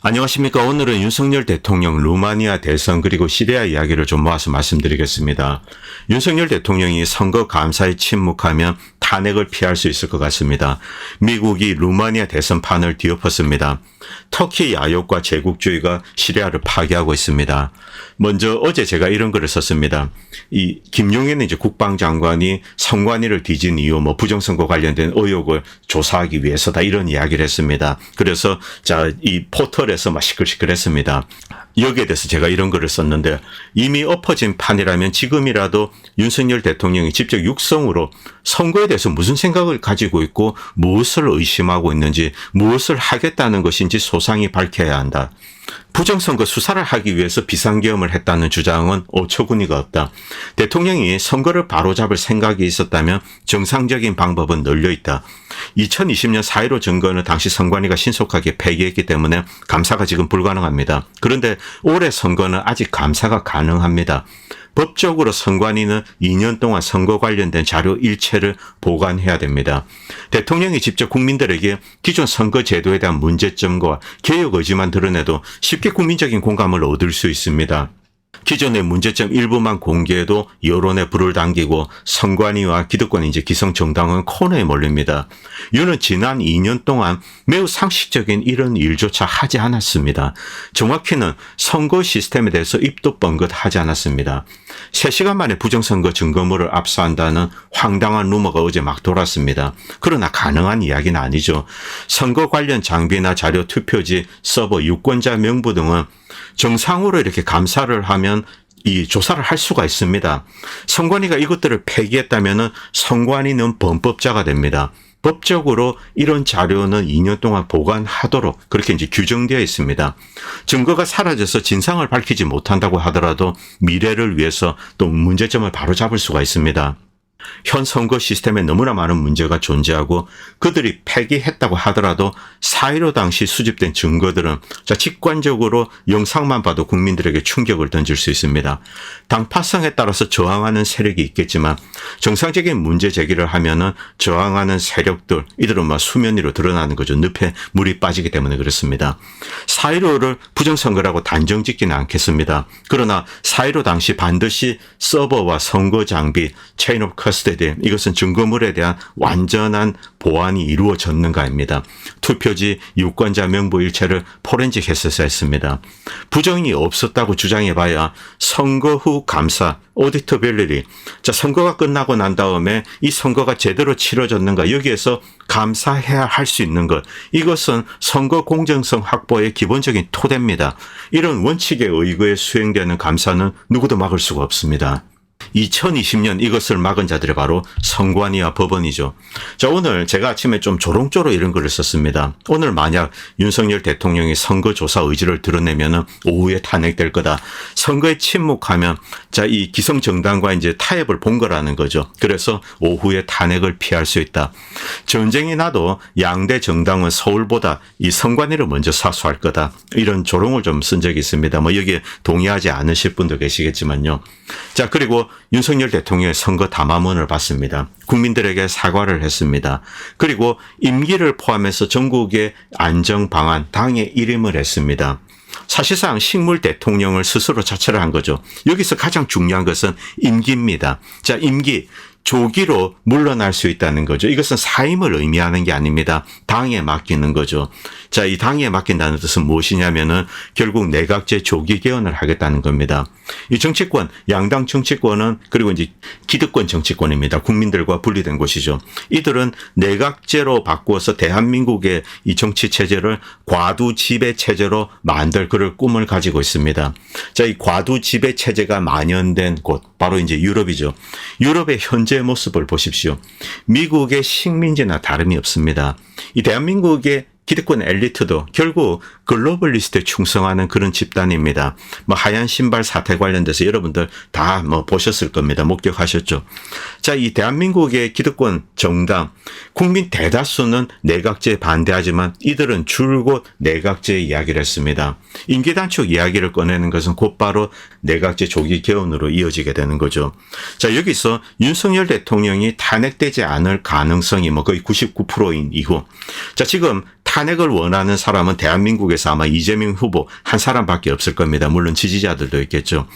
안녕하십니까. 오늘은 윤석열 대통령 루마니아 대선 그리고 시리아 이야기를 좀 모아서 말씀드리겠습니다. 윤석열 대통령이 선거 감사에 침묵하면 탄핵을 피할 수 있을 것 같습니다. 미국이 루마니아 대선판을 뒤엎었습니다. 터키 야욕과 제국주의가 시리아를 파괴하고 있습니다. 먼저 어제 제가 이런 글을 썼습니다. 이 김용현 이제 국방장관이 선관위를 뒤진 이유 뭐 부정선거 관련된 의혹을 조사하기 위해서다 이런 이야기를 했습니다. 그래서 자 이 포털에서 막 시끌시끌했습니다. 여기에 대해서 제가 이런 글을 썼는데 이미 엎어진 판이라면 지금이라도 윤석열 대통령이 직접 육성으로 선거에 대해서 무슨 생각을 가지고 있고 무엇을 의심하고 있는지 무엇을 하겠다는 것인지 소상히 밝혀야 한다. 부정선거 수사를 하기 위해서 비상계엄을 했다는 주장은 어처구니가 없다. 대통령이 선거를 바로잡을 생각이 있었다면 정상적인 방법은 널려 있다. 2020년 4.15 증거는 당시 선관위가 신속하게 폐기했기 때문에 감사가 지금 불가능합니다. 그런데 올해 선거는 아직 감사가 가능합니다. 법적으로 선관위는 2년 동안 선거 관련된 자료 일체를 보관해야 됩니다. 대통령이 직접 국민들에게 기존 선거 제도에 대한 문제점과 개혁 의지만 드러내도 쉽게 국민적인 공감을 얻을 수 있습니다. 기존의 문제점 일부만 공개해도 여론에 불을 당기고 선관위와 기득권 이제 기성 정당은 코너에 몰립니다. 윤은 지난 2년 동안 매우 상식적인 이런 일조차 하지 않았습니다. 정확히는 선거 시스템에 대해서 입도 뻥긋하지 않았습니다. 3시간 만에 부정선거 증거물을 압수한다는 황당한 루머가 어제 막 돌았습니다. 그러나 가능한 이야기는 아니죠. 선거 관련 장비나 자료 투표지, 서버, 유권자 명부 등은 정상으로 이렇게 감사를 하면 이 조사를 할 수가 있습니다. 선관위가 이것들을 폐기했다면 선관위는 범법자가 됩니다. 법적으로 이런 자료는 2년 동안 보관하도록 그렇게 이제 규정되어 있습니다. 증거가 사라져서 진상을 밝히지 못한다고 하더라도 미래를 위해서 또 문제점을 바로잡을 수가 있습니다. 현 선거 시스템에 너무나 많은 문제가 존재하고 그들이 폐기했다고 하더라도 4.15 당시 수집된 증거들은 자, 직관적으로 영상만 봐도 국민들에게 충격을 던질 수 있습니다. 당파성에 따라서 저항하는 세력이 있겠지만 정상적인 문제 제기를 하면은 저항하는 세력들, 이들은 막 수면 위로 드러나는 거죠. 늪에 물이 빠지기 때문에 그렇습니다. 4.15를 부정선거라고 단정 짓기는 않겠습니다. 그러나 4.15 당시 반드시 서버와 선거 장비, 체인 오브 커스테디 이것은 증거물에 대한 완전한 보안이 이루어졌는가입니다. 투표지 유권자 명부 일체를 포렌식 했었어야 했습니다. 부정이 없었다고 주장해봐야 선거 후 감사 오디터 별일이 자 선거가 끝나고 난 다음에 이 선거가 제대로 치러졌는가 여기에서 감사해야 할 수 있는 것 이것은 선거 공정성 확보의 기본적인 토대입니다. 이런 원칙에 의거해 수행되는 감사는 누구도 막을 수가 없습니다. 2020년 이것을 막은 자들이 바로 선관위와 법원이죠. 자, 오늘 제가 아침에 좀 조롱조로 이런 글을 썼습니다. 오늘 만약 윤석열 대통령이 선거조사 의지를 드러내면 오후에 탄핵될 거다. 선거에 침묵하면 자, 이 기성정당과 이제 타협을 본 거라는 거죠. 그래서 오후에 탄핵을 피할 수 있다. 전쟁이 나도 양대 정당은 서울보다 이 선관위를 먼저 사수할 거다. 이런 조롱을 좀 쓴 적이 있습니다. 뭐 여기에 동의하지 않으실 분도 계시겠지만요. 자, 그리고 윤석열 대통령의 선거 담화문을 받습니다. 국민들에게 사과를 했습니다. 그리고 임기를 포함해서 전국의 안정 방안, 당의 이름을 했습니다. 사실상 식물 대통령을 스스로 자처를 한 거죠. 여기서 가장 중요한 것은 임기입니다. 자, 임기. 조기로 물러날 수 있다는 거죠. 이것은 사임을 의미하는 게 아닙니다. 당에 맡기는 거죠. 자, 이 당에 맡긴다는 뜻은 무엇이냐면은 결국 내각제 조기 개헌을 하겠다는 겁니다. 이 정치권, 양당 정치권은 그리고 이제 기득권 정치권입니다. 국민들과 분리된 곳이죠. 이들은 내각제로 바꾸어서 대한민국의 이 정치 체제를 과두 지배 체제로 만들 그럴 꿈을 가지고 있습니다. 자, 이 과두 지배 체제가 만연된 곳, 바로 이제 유럽이죠. 유럽의 현재 모습을 보십시오. 미국의 식민지나 다름이 없습니다. 이 대한민국의 기득권 엘리트도 결국 글로벌리스트에 충성하는 그런 집단입니다. 뭐 하얀 신발 사태 관련돼서 여러분들 다 뭐 보셨을 겁니다. 목격하셨죠. 자, 이 대한민국의 기득권 정당 국민 대다수는 내각제 반대하지만 이들은 줄곧 내각제 이야기를 했습니다. 임기 단축 이야기를 꺼내는 것은 곧바로 내각제 조기 개헌으로 이어지게 되는 거죠. 자, 여기서 윤석열 대통령이 탄핵되지 않을 가능성이 뭐 거의 99%인 이후 자, 지금 탄핵을 원하는 사람은 대한민국에서 아마 이재명 후보 한 사람밖에 없을 겁니다. 물론 지지자들도 있겠죠.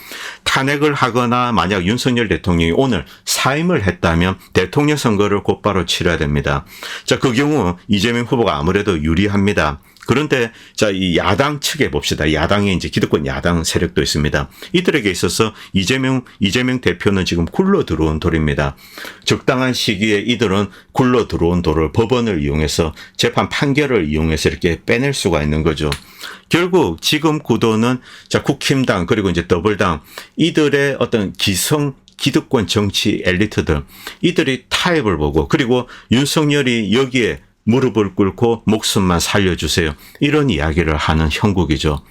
탄핵을 하거나 만약 윤석열 대통령이 오늘 사임을 했다면 대통령 선거를 곧바로 치러야 됩니다. 자, 그 경우 이재명 후보가 아무래도 유리합니다. 그런데 자, 이 야당 측에 봅시다. 야당에 이제 기득권 야당 세력도 있습니다. 이들에게 있어서 이재명 이재명 대표는 지금 굴러 들어온 돌입니다. 적당한 시기에 이들은 굴러 들어온 돌을 법원을 이용해서 재판 판결을 이용해서 이렇게 빼낼 수가 있는 거죠. 결국 지금 구도는 자, 국힘당 그리고 이제 더블당 이들의 어떤 기성 기득권 정치 엘리트들 이들이 타협을 보고 그리고 윤석열이 여기에 무릎을 꿇고 목숨만 살려주세요. 이런 이야기를 하는 형국이죠.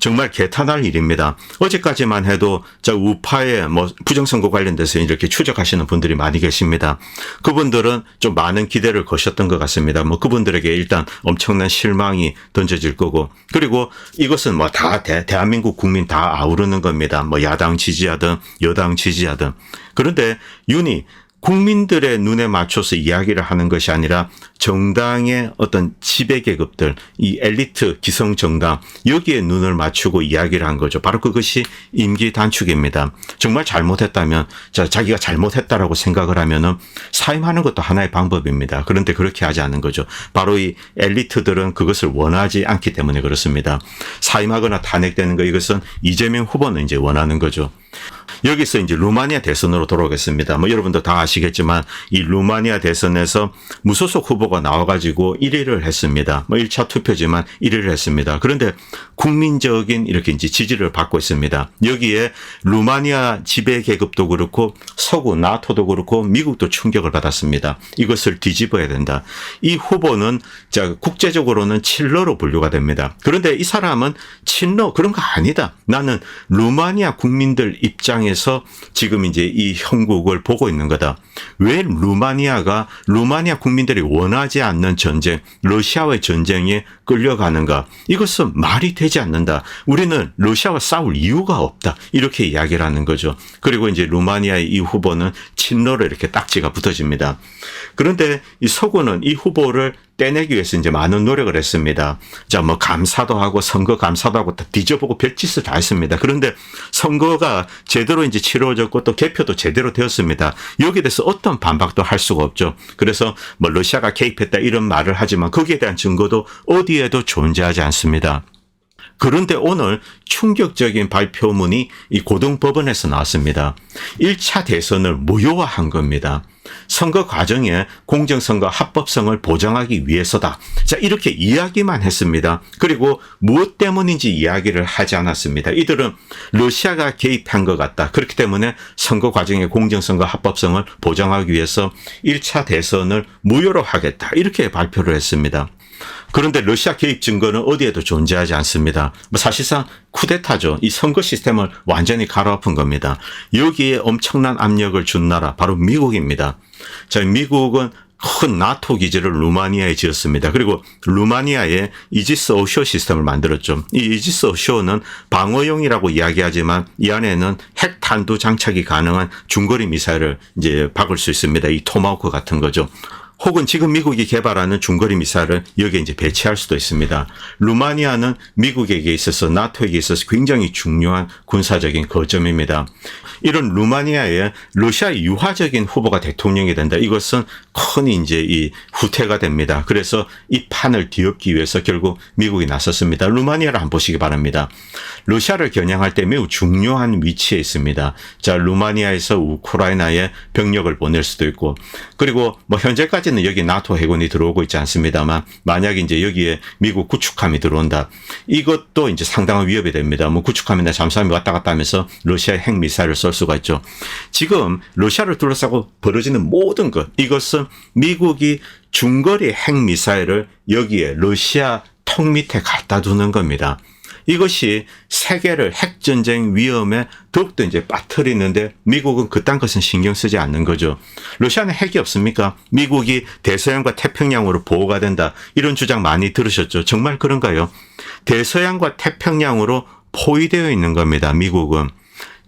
정말 개탄할 일입니다. 어제까지만 해도 저 우파의 뭐 부정선거 관련돼서 이렇게 추적하시는 분들이 많이 계십니다. 그분들은 좀 많은 기대를 거셨던 것 같습니다. 뭐 그분들에게 일단 엄청난 실망이 던져질 거고 그리고 이것은 뭐 다 대한민국 국민 다 아우르는 겁니다. 뭐 야당 지지하든 여당 지지하든 그런데 윤이 국민들의 눈에 맞춰서 이야기를 하는 것이 아니라 정당의 어떤 지배 계급들, 이 엘리트 기성 정당 여기에 눈을 맞추고 이야기를 한 거죠. 바로 그것이 임기 단축입니다. 정말 잘못했다면 자 자기가 잘못했다라고 생각을 하면은 사임하는 것도 하나의 방법입니다. 그런데 그렇게 하지 않는 거죠. 바로 이 엘리트들은 그것을 원하지 않기 때문에 그렇습니다. 사임하거나 탄핵되는 거 이것은 이재명 후보는 이제 원하는 거죠. 여기서 이제 루마니아 대선으로 돌아오겠습니다. 뭐 여러분도 다 아시겠지만 이 루마니아 대선에서 무소속 후보가 나와가지고 1위를 했습니다. 뭐 1차 투표지만 1위를 했습니다. 그런데 국민적인 이렇게 이제 지지를 받고 있습니다. 여기에 루마니아 지배 계급도 그렇고 서구 나토도 그렇고 미국도 충격을 받았습니다. 이것을 뒤집어야 된다. 이 후보는 자 국제적으로는 칠러로 분류가 됩니다. 그런데 이 사람은 친러 그런 거 아니다. 나는 루마니아 국민들 입장 에서 지금 이제 이 형국을 보고 있는 거다. 왜 루마니아가 루마니아 국민들이 원하지 않는 전쟁, 러시아와의 전쟁에 끌려가는가? 이것은 말이 되지 않는다. 우리는 러시아와 싸울 이유가 없다. 이렇게 이야기를 하는 거죠. 그리고 이제 루마니아의 이 후보는 친러로 이렇게 딱지가 붙어집니다. 그런데 이 서구는 이 후보를 떼내기 위해서 이제 많은 노력을 했습니다. 자, 뭐 감사도 하고 선거 감사도 하고 다 뒤져보고 별짓을 다 했습니다. 그런데 선거가 제대로 이제 치러졌고 또 개표도 제대로 되었습니다. 여기에 대해서 어떤 반박도 할 수가 없죠. 그래서 뭐 러시아가 개입했다 이런 말을 하지만 거기에 대한 증거도 어디에도 존재하지 않습니다. 그런데 오늘 충격적인 발표문이 이 고등법원에서 나왔습니다. 1차 대선을 무효화한 겁니다. 선거 과정에 공정선거 합법성을 보장하기 위해서다. 자, 이렇게 이야기만 했습니다. 그리고 무엇 때문인지 이야기를 하지 않았습니다. 이들은 러시아가 개입한 것 같다. 그렇기 때문에 선거 과정의 공정선거 합법성을 보장하기 위해서 1차 대선을 무효로 하겠다. 이렇게 발표를 했습니다. 그런데 러시아 개입 증거는 어디에도 존재하지 않습니다. 뭐 사실상 쿠데타죠. 이 선거 시스템을 완전히 가로엎은 겁니다. 여기에 엄청난 압력을 준 나라 바로 미국입니다. 자, 미국은 큰 나토 기지를 루마니아에 지었습니다. 그리고 루마니아에 이지스 어쇼 시스템을 만들었죠. 이 이지스 어쇼는 방어용이라고 이야기하지만 이 안에는 핵 탄두 장착이 가능한 중거리 미사일을 이제 박을 수 있습니다. 이 토마호크 같은 거죠. 혹은 지금 미국이 개발하는 중거리 미사일을 여기에 이제 배치할 수도 있습니다. 루마니아는 미국에게 있어서 나토에게 있어서 굉장히 중요한 군사적인 거점입니다. 이런 루마니아에 러시아 유화적인 후보가 대통령이 된다. 이것은 큰 이제 이 후퇴가 됩니다. 그래서 이 판을 뒤엎기 위해서 결국 미국이 나섰습니다. 루마니아를 한번 보시기 바랍니다. 러시아를 겨냥할 때 매우 중요한 위치에 있습니다. 자, 루마니아에서 우크라이나에 병력을 보낼 수도 있고 그리고 뭐 현재까지 는 여기 나토 해군이 들어오고 있지 않습니다만 만약 이제 여기에 미국 구축함이 들어온다. 이것도 이제 상당한 위협이 됩니다. 뭐 구축함이나 잠수함이 왔다 갔다 하면서 러시아 핵 미사일을 쏠 수가 있죠. 지금 러시아를 둘러싸고 벌어지는 모든 것 이것은 미국이 중거리 핵 미사일을 여기에 러시아 턱 밑에 갖다 두는 겁니다. 이것이 세계를 핵전쟁 위험에 더욱더 이제 빠뜨리는데 미국은 그딴 것은 신경 쓰지 않는 거죠. 러시아는 핵이 없습니까? 미국이 대서양과 태평양으로 보호가 된다. 이런 주장 많이 들으셨죠. 정말 그런가요? 대서양과 태평양으로 포위되어 있는 겁니다. 미국은.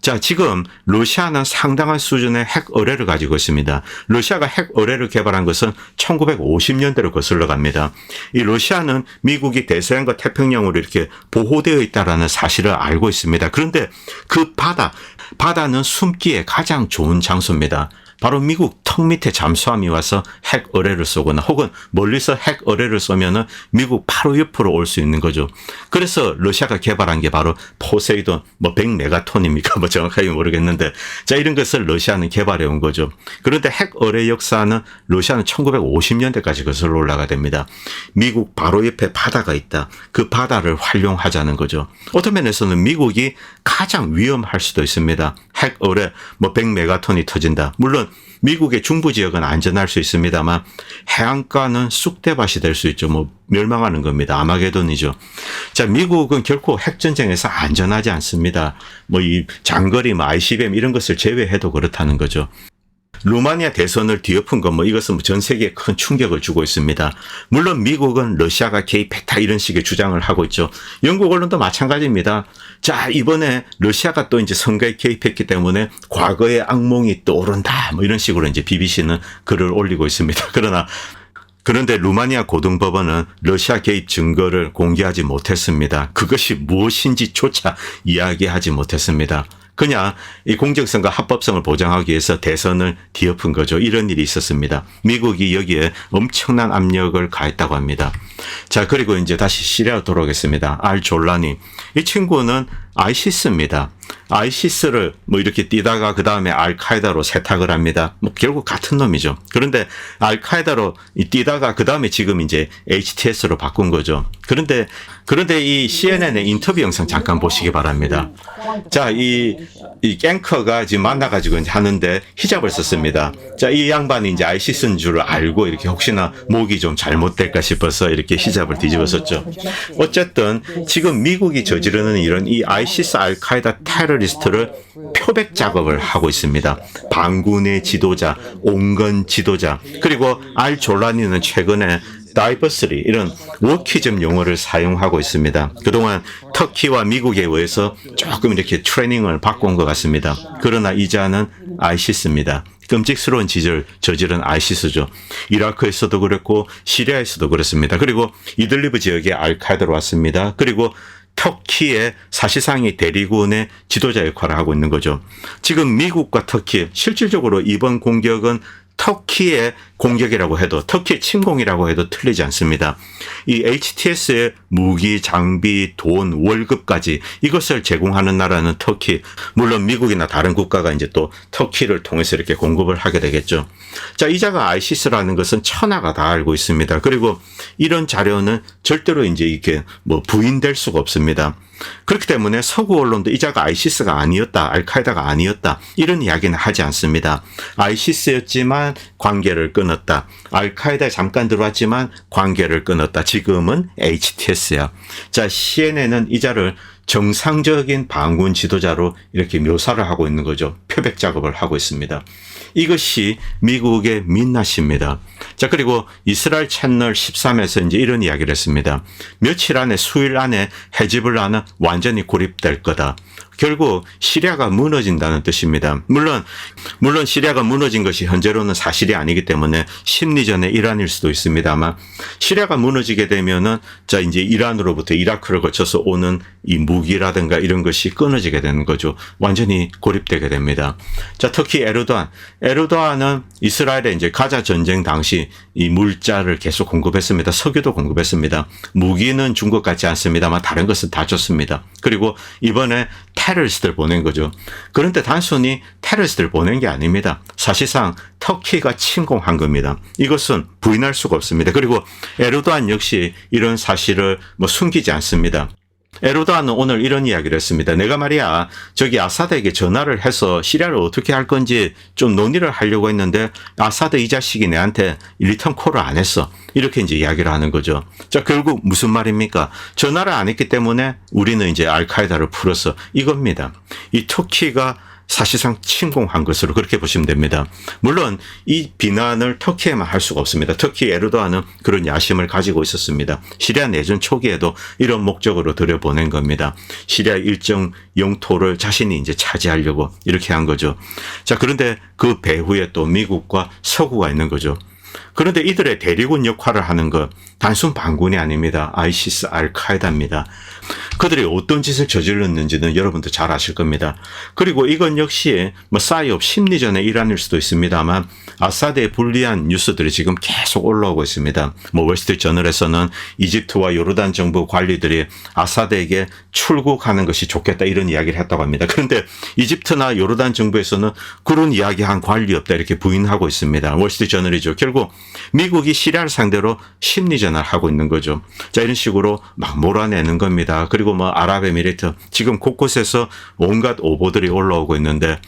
자, 지금 러시아는 상당한 수준의 핵 의뢰를 가지고 있습니다. 러시아가 핵 의뢰를 개발한 것은 1950년대로 거슬러 갑니다. 이 러시아는 미국이 대서양과 태평양으로 이렇게 보호되어 있다라는 사실을 알고 있습니다. 그런데 그 바다, 바다는 숨기에 가장 좋은 장소입니다. 바로 미국 턱 밑에 잠수함이 와서 핵 의뢰를 쏘거나 혹은 멀리서 핵 의뢰를 쏘면은 미국 바로 옆으로 올 수 있는 거죠. 그래서 러시아가 개발한 게 바로 포세이돈 뭐 100메가톤입니까? 뭐 정확하게 모르겠는데 자 이런 것을 러시아는 개발해 온 거죠. 그런데 핵 의뢰 역사는 러시아는 1950년대까지 거슬러 올라가 됩니다. 미국 바로 옆에 바다가 있다. 그 바다를 활용하자는 거죠. 어떤 면에서는 미국이 가장 위험할 수도 있습니다. 핵 의뢰 뭐 100메가톤이 터진다. 물론 미국의 중부 지역은 안전할 수 있습니다만 해안가는 쑥대밭이 될 수 있죠. 뭐 멸망하는 겁니다. 아마게돈이죠. 자, 미국은 결코 핵전쟁에서 안전하지 않습니다. 뭐 이 장거리 뭐 ICBM 이런 것을 제외해도 그렇다는 거죠. 루마니아 대선을 뒤엎은 건 뭐 이것은 전 세계에 큰 충격을 주고 있습니다. 물론 미국은 러시아가 개입했다 이런 식의 주장을 하고 있죠. 영국 언론도 마찬가지입니다. 자, 이번에 러시아가 또 이제 선거에 개입했기 때문에 과거의 악몽이 떠오른다. 뭐 이런 식으로 이제 BBC는 글을 올리고 있습니다. 그러나 그런데 루마니아 고등법원은 러시아 개입 증거를 공개하지 못했습니다. 그것이 무엇인지조차 이야기하지 못했습니다. 그냥 이 공정성과 합법성을 보장하기 위해서 대선을 뒤엎은 거죠. 이런 일이 있었습니다. 미국이 여기에 엄청난 압력을 가했다고 합니다. 자, 그리고 이제 다시 시리아로 돌아오겠습니다. 알 졸라니. 이 친구는 아이시스입니다. 아이시스를 뭐 이렇게 뛰다가 그 다음에 알카에다로 세탁을 합니다. 뭐 결국 같은 놈이죠. 그런데 알카에다로 뛰다가 그 다음에 지금 이제 HTS로 바꾼 거죠. 그런데 그런데 이 CNN의 인터뷰 영상 잠깐 보시기 바랍니다. 자, 이, 이 갱커가 지금 만나가지고 이제 하는데 히잡을 썼습니다. 자, 이 양반이 이제 아이시스인 줄 알고 이렇게 혹시나 목이 좀 잘못될까 싶어서 이렇게 히잡을 뒤집어 썼죠. 어쨌든 지금 미국이 저지르는 이런 이 아이 시스 알카에다 테러리스트를 표백 작업을 하고 있습니다. 반군의 지도자, 온건 지도자, 그리고 알 졸라니는 최근에 다이버스리 이런 워키즘 용어를 사용하고 있습니다. 그동안 터키와 미국에 의해서 조금 이렇게 트레이닝을 온것 같습니다. 그러나 이자는 아이시스입니다. 끔찍스러운 지절 저지른 아이시스죠. 이라크에서도 그랬고 시리아에서도 그렇습니다. 그리고 이들리브 지역에 알카에다로 왔습니다. 그리고 터키의 사실상의 대리군의 지도자 역할을 하고 있는 거죠. 지금 미국과 터키 실질적으로 이번 공격은 터키의 공격이라고 해도 터키의 침공이라고 해도 틀리지 않습니다. 이 HTS의 무기, 장비, 돈, 월급까지 이것을 제공하는 나라는 터키. 물론 미국이나 다른 국가가 이제 또 터키를 통해서 이렇게 공급을 하게 되겠죠. 자, 이자가 아이시스라는 것은 천하가 다 알고 있습니다. 그리고 이런 자료는 절대로 이제 이게 뭐 부인될 수가 없습니다. 그렇기 때문에 서구 언론도 이자가 아이시스가 아니었다, 알카에다가 아니었다 이런 이야기는 하지 않습니다. 아이시스였지만 관계를 끊 었다. 알카에다에 잠깐 들어왔지만 관계를 끊었다. 지금은 HTS야. 자, CNN은 이 자를 정상적인 반군 지도자로 이렇게 묘사를 하고 있는 거죠. 표백 작업을 하고 있습니다. 이것이 미국의 민낯입니다. 자, 그리고 이스라엘 채널 13에서 이제 이런 이야기를 했습니다. 며칠 안에, 수일 안에 헤즈볼라는 완전히 고립될 거다. 결국 시리아가 무너진다는 뜻입니다. 물론 물론 시리아가 무너진 것이 현재로는 사실이 아니기 때문에 심리전의 일환일 수도 있습니다만 시리아가 무너지게 되면은 자 이제 이란으로부터 이라크를 거쳐서 오는 이 무기라든가 이런 것이 끊어지게 되는 거죠. 완전히 고립되게 됩니다. 자 특히 에르도안 에르도안은 이스라엘에 이제 가자 전쟁 당시 이 물자를 계속 공급했습니다. 석유도 공급했습니다. 무기는 준 것 같지 않습니다만 다른 것은 다 줬습니다. 그리고 이번에 테 러리스트를 보낸 거죠. 그런데 단순히 테러리스트를 보낸 게 아닙니다. 사실상 터키가 침공한 겁니다. 이것은 부인할 수가 없습니다. 그리고 에르도안 역시 이런 사실을 뭐 숨기지 않습니다. 에르도안은 오늘 이런 이야기를 했습니다. 내가 말이야 저기 아사드에게 전화를 해서 시리아를 어떻게 할 건지 좀 논의를 하려고 했는데 아사드 이 자식이 내한테 리턴 콜을 안 했어. 이렇게 이제 이야기를 하는 거죠. 자 결국 무슨 말입니까? 전화를 안 했기 때문에 우리는 이제 알카에다를 풀어서 이겁니다. 이 터키가 사실상 침공한 것으로 그렇게 보시면 됩니다. 물론 이 비난을 터키에만 할 수가 없습니다. 터키 에르도안은 그런 야심을 가지고 있었습니다. 시리아 내전 초기에도 이런 목적으로 들여보낸 겁니다. 시리아 일정 영토를 자신이 이제 차지하려고 이렇게 한 거죠. 자, 그런데 그 배후에 또 미국과 서구가 있는 거죠. 그런데 이들의 대리군 역할을 하는 것 단순 반군이 아닙니다. 아이시스 알카에다입니다. 그들이 어떤 짓을 저질렀는지는 여러분도 잘 아실 겁니다. 그리고 이건 역시 뭐 사이업 심리전의 일환일 수도 있습니다만 아사드에 불리한 뉴스들이 지금 계속 올라오고 있습니다. 뭐 월스트리트 저널에서는 이집트와 요르단 정부 관리들이 아사드에게 출국하는 것이 좋겠다 이런 이야기를 했다고 합니다. 그런데 이집트나 요르단 정부에서는 그런 이야기한 관리 없다 이렇게 부인하고 있습니다. 월스트리트 저널이죠. 결국 미국이 시리아를 상대로 심리전을 하고 있는 거죠. 자 이런 식으로 막 몰아내는 겁니다. 그리고 뭐 아랍에미리트 지금 곳곳에서 온갖 오보들이 올라오고 있는데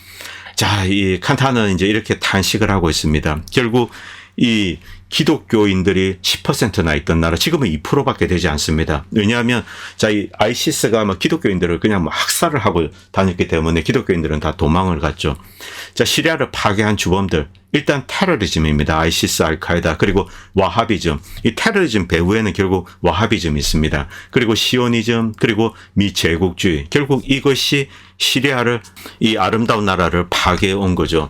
자, 이 칸타는 이제 이렇게 탄식을 하고 있습니다. 결국 이 기독교인들이 10%나 있던 나라 지금은 2%밖에 되지 않습니다. 왜냐하면 자이 아이시스가 뭐 기독교인들을 그냥 뭐 학살을 하고 다녔기 때문에 기독교인들은 다 도망을 갔죠. 자 시리아를 파괴한 주범들 일단 테러리즘입니다. 아이시스, 알카에다 그리고 와하비즘. 이 테러리즘 배후에는 결국 와하비즘이 있습니다. 그리고 시오니즘 그리고 미제국주의. 결국 이것이 시리아를 이 아름다운 나라를 파괴해 온 거죠.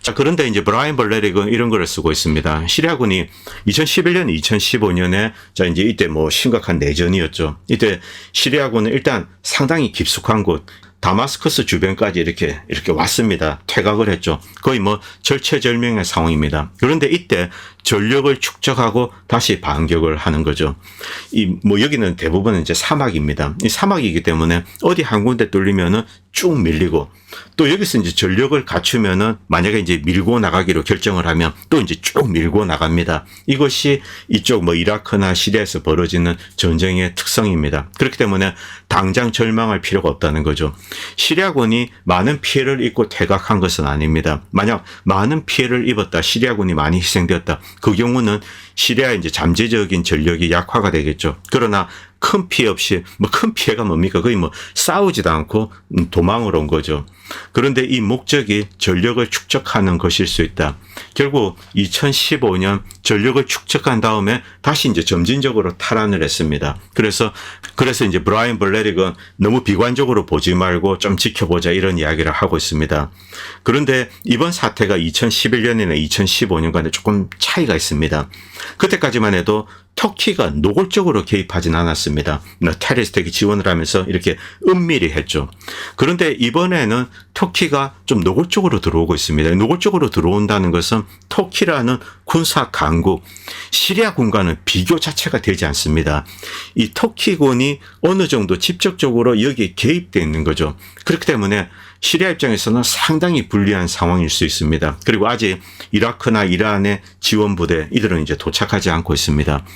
자 그런데 이제 브라인 벌레릭은 이런 글을 쓰고 있습니다. 시리아군이 2011년, 2015년에 자 이제 이때 뭐 심각한 내전이었죠. 이때 시리아군은 일단 상당히 깊숙한 곳 다마스커스 주변까지 이렇게 이렇게 왔습니다. 퇴각을 했죠. 거의 뭐 절체절명의 상황입니다. 그런데 이때 전력을 축적하고 다시 반격을 하는 거죠. 이 뭐 여기는 대부분 이제 사막입니다. 이 사막이기 때문에 어디 한 군데 뚫리면은 쭉 밀리고 또 여기서 이제 전력을 갖추면은 만약에 이제 밀고 나가기로 결정을 하면 또 이제 쭉 밀고 나갑니다. 이것이 이쪽 뭐 이라크나 시리아에서 벌어지는 전쟁의 특성입니다. 그렇기 때문에 당장 절망할 필요가 없다는 거죠. 시리아군이 많은 피해를 입고 퇴각한 것은 아닙니다. 만약 많은 피해를 입었다, 시리아군이 많이 희생되었다. 그 경우는 시리아 이제 잠재적인 전력이 약화가 되겠죠. 그러나 큰 피해 없이 뭐 큰 피해가 뭡니까? 거의 뭐 싸우지도 않고 도망을 온 거죠. 그런데 이 목적이 전력을 축적하는 것일 수 있다. 결국 2015년 전력을 축적한 다음에 다시 이제 점진적으로 탈환을 했습니다. 그래서 그래서 이제 브라이언 블레릭은 너무 비관적으로 보지 말고 좀 지켜보자 이런 이야기를 하고 있습니다. 그런데 이번 사태가 2011년이나 2015년간에 조금 차이가 있습니다. 그때까지만 해도 터키가 노골적으로 개입하진 않았습니다. 테레스텍이 지원을 하면서 이렇게 은밀히 했죠. 그런데 이번에는 터키가 좀 노골적으로 들어오고 있습니다. 노골적으로 들어온다는 것은 터키라는 군사 강국, 시리아군과는 비교 자체가 되지 않습니다. 이 터키군이 어느 정도 직접적으로 여기에 개입되어 있는 거죠. 그렇기 때문에 시리아 입장에서는 상당히 불리한 상황일 수 있습니다. 그리고 아직 이라크나 이란의 지원 부대 이들은 이제 도착하지 않고 있습니다.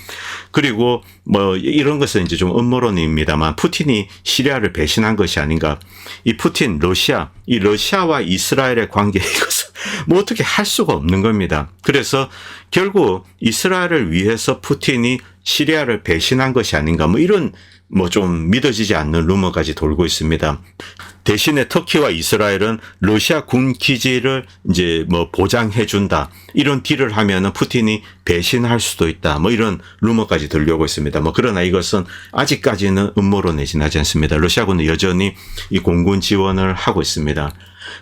그리고 뭐 이런 것은 이제 좀 음모론입니다만 푸틴이 시리아를 배신한 것이 아닌가. 이 푸틴 러시아 이 러시아와 이스라엘의 관계 이것은 뭐 어떻게 할 수가 없는 겁니다. 그래서 결국 이스라엘을 위해서 푸틴이 시리아를 배신한 것이 아닌가 뭐 이런 뭐 좀 믿어지지 않는 루머까지 돌고 있습니다. 대신에 터키와 이스라엘은 러시아 군 기지를 이제 뭐 보장해 준다. 이런 딜을 하면은 푸틴이 배신할 수도 있다. 뭐 이런 루머까지 들려오고 있습니다. 뭐 그러나 이것은 아직까지는 음모론에 지나지 않습니다. 러시아군은 여전히 이 공군 지원을 하고 있습니다.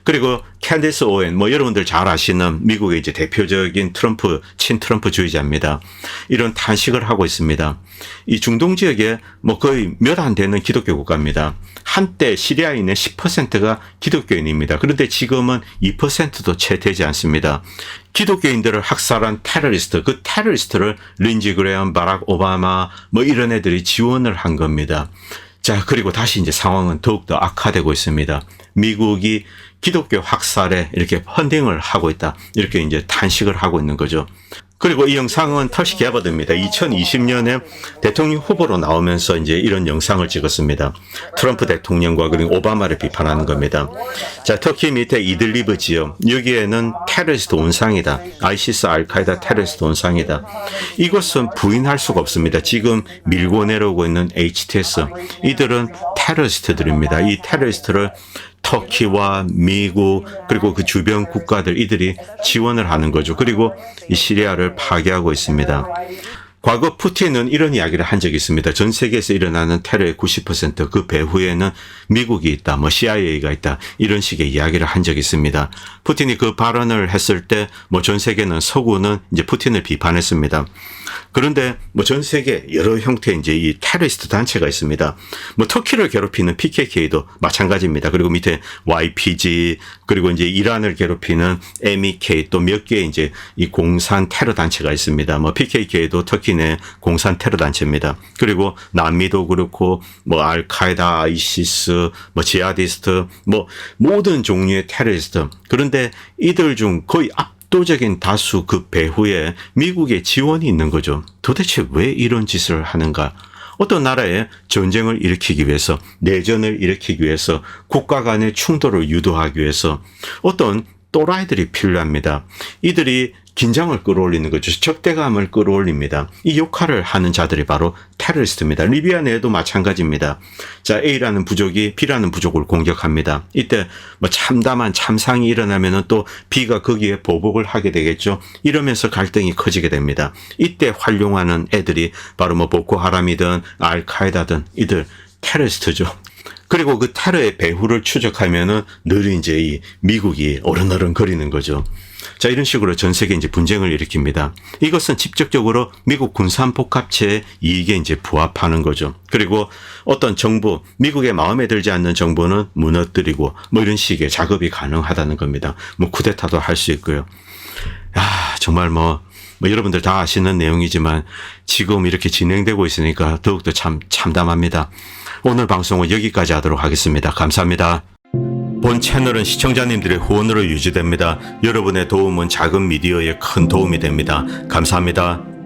그리고 캔디스 오웬 뭐 여러분들 잘 아시는 미국의 이제 대표적인 트럼프 친 트럼프주의자입니다. 이런 탄식을 하고 있습니다. 이 중동 지역에 뭐 거의 몇 안 되는 기독교 국가입니다. 한때 시리아인의 10%가 기독교인입니다. 그런데 지금은 2%도 채 되지 않습니다. 기독교인들을 학살한 테러리스트, 그 테러리스트를 린지 그레엄, 바락 오바마 뭐 이런 애들이 지원을 한 겁니다. 자, 그리고 다시 이제 상황은 더욱더 악화되고 있습니다. 미국이 기독교 학살에 이렇게 펀딩을 하고 있다. 이렇게 이제 탄식을 하고 있는 거죠. 그리고 이 영상은 터시 개버드입니다. 2020년에 대통령 후보로 나오면서 이제 이런 영상을 찍었습니다. 트럼프 대통령과 그리고 오바마를 비판하는 겁니다. 자, 터키 밑에 이들리브 지역. 여기에는 테러리스트 온상이다. 아이시스 알카이다 테러리스트 온상이다. 이것은 부인할 수가 없습니다. 지금 밀고 내려오고 있는 HTS. 이들은 테러리스트들입니다. 이 테러리스트를 터키와 미국 그리고 그 주변 국가들 이들이 지원을 하는 거죠. 그리고 이 시리아를 파괴하고 있습니다. 과거 푸틴은 이런 이야기를 한 적이 있습니다. 전 세계에서 일어나는 테러의 90%그 배후에는 미국이 있다, 뭐 CIA가 있다 이런 식의 이야기를 한 적이 있습니다. 푸틴이 그 발언을 했을 때 뭐 전 세계는 서구는 이제 푸틴을 비판했습니다. 그런데 뭐 전 세계 여러 형태의 이제 이 테러리스트 단체가 있습니다. 뭐 터키를 괴롭히는 PKK도 마찬가지입니다. 그리고 밑에 YPG 그리고 이제 이란을 괴롭히는 MEK 또 몇 개의 이제 이 공산 테러 단체가 있습니다. 뭐 PKK도 터키 내 공산 테러 단체입니다. 그리고 남미도 그렇고 뭐 알카에다, 아이시스, 뭐 지하디스트 뭐 모든 종류의 테러리스트. 그런데 이들 중 거의 압 압도적인 다수 그 배후에 미국의 지원이 있는 거죠. 도대체 왜 이런 짓을 하는가? 어떤 나라에 전쟁을 일으키기 위해서, 내전을 일으키기 위해서, 국가 간의 충돌을 유도하기 위해서 어떤 또라이들이 필요합니다. 이들이 긴장을 끌어올리는 거죠. 적대감을 끌어올립니다. 이 역할을 하는 자들이 바로 테러리스트입니다. 리비아 내에도 마찬가지입니다. 자, A라는 부족이 B라는 부족을 공격합니다. 이때 뭐 참담한 참상이 일어나면은 또 B가 거기에 보복을 하게 되겠죠. 이러면서 갈등이 커지게 됩니다. 이때 활용하는 애들이 바로 뭐 보코하람이든 알카에다든 이들 테러리스트죠. 그리고 그 테러의 배후를 추적하면은 늘 이제 이 미국이 어른어른 거리는 거죠. 자, 이런 식으로 전 세계 이제 분쟁을 일으킵니다. 이것은 직접적으로 미국 군산 복합체의 이익에 이제 부합하는 거죠. 그리고 어떤 정부, 미국의 마음에 들지 않는 정부는 무너뜨리고 뭐 이런 식의 작업이 가능하다는 겁니다. 뭐 쿠데타도 할 수 있고요. 아, 정말 뭐, 뭐 여러분들 다 아시는 내용이지만 지금 이렇게 진행되고 있으니까 더욱더 참 참담합니다. 오늘 방송은 여기까지 하도록 하겠습니다. 감사합니다. 본 채널은 시청자님들의 후원으로 유지됩니다. 여러분의 도움은 작은 미디어에 큰 도움이 됩니다. 감사합니다.